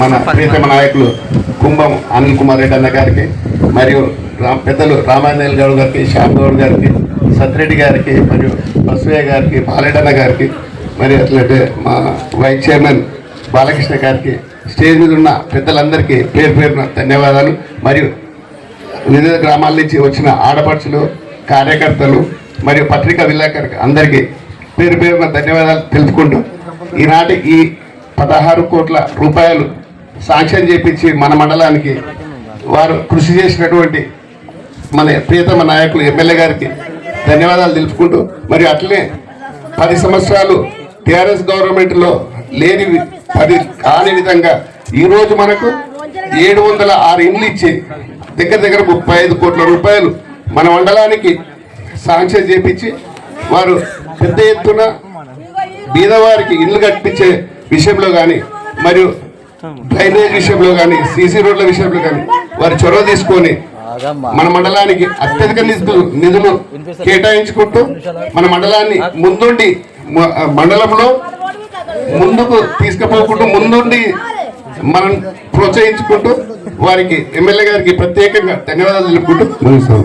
మన ప్రియతమ నాయకులు కుంభం అనిల్ కుమార్ రెడ్డి అన్న గారికి మరియు రా పెద్దలు రామాంజనేయులు గౌడ్ గారికి శ్యామ్ గౌడ్ గారికి సత్రెడ్డి గారికి మరియు బసవయ్య గారికి బాలెడన్న గారికి మరి అట్లంటే మా వైస్ చైర్మన్ బాలకృష్ణ గారికి స్టేజ్ మీద ఉన్న పెద్దలందరికీ పేరు పేరున ధన్యవాదాలు మరియు వివిధ గ్రామాల నుంచి వచ్చిన ఆడపడుచులు కార్యకర్తలు మరియు పత్రికా విలేకరు అందరికీ పేరు పేరున ధన్యవాదాలు తెలుపుకుంటూ ఈనాటి ఈ పదహారు కోట్ల రూపాయలు సాంక్షన్ చేపించి మన మండలానికి వారు కృషి చేసినటువంటి మన ప్రియతమ నాయకులు ఎమ్మెల్యే గారికి ధన్యవాదాలు తెలుపుకుంటూ మరి అట్లనే పది సంవత్సరాలు టిఆర్ఎస్ గవర్నమెంట్లో లేని పది కాని విధంగా ఈరోజు మనకు ఏడు వందల ఆరు ఇండ్లు ఇచ్చి దగ్గర దగ్గర ముప్పై ఐదు కోట్ల రూపాయలు మన మండలానికి సాంక్షన్ చేపించి వారు పెద్ద ఎత్తున బీదవారికి ఇల్లు కట్టించే విషయంలో కానీ మరియు డ్రైనేజ్ విషయంలో కానీ సీసీ రోడ్ల విషయంలో కానీ వారు చొరవ తీసుకొని మన మండలానికి అత్యధిక నిధులు నిధులు కేటాయించుకుంటూ మన మండలాన్ని ముందుండి మండలంలో ముందుకు తీసుకుపోకుండా ముందుండి మనం ప్రోత్సహించుకుంటూ వారికి ఎమ్మెల్యే గారికి ప్రత్యేకంగా ధన్యవాదాలు తెలుపుకుంటూ ముగిస్తాం